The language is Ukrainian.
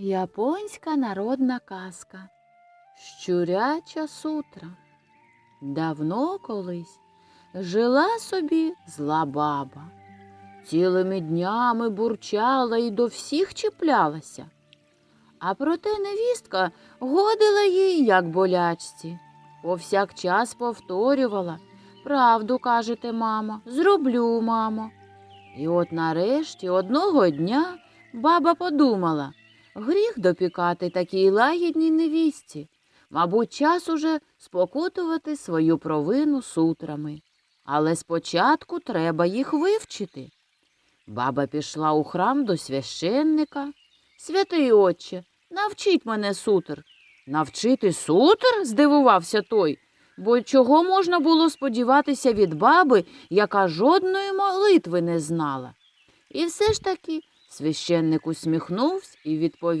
Японська народна казка. Щуряча сутра. Давно колись жила собі зла баба. Цілими днями бурчала і до всіх чіплялася. А проте невістка годила їй, як болячці. Повсякчас повторювала Правду кажете, мама, зроблю, мамо. І от нарешті одного дня баба подумала гріх допікати такій лагідній невістці. Мабуть, час уже спокутувати свою провину сутрами. Але спочатку треба їх вивчити. Баба пішла у храм до священника. Святий отче, навчіть мене сутр. Навчити сутр? здивувався той. Бо чого можна було сподіватися від баби, яка жодної молитви не знала? І все ж таки священник усміхнувся і відповів.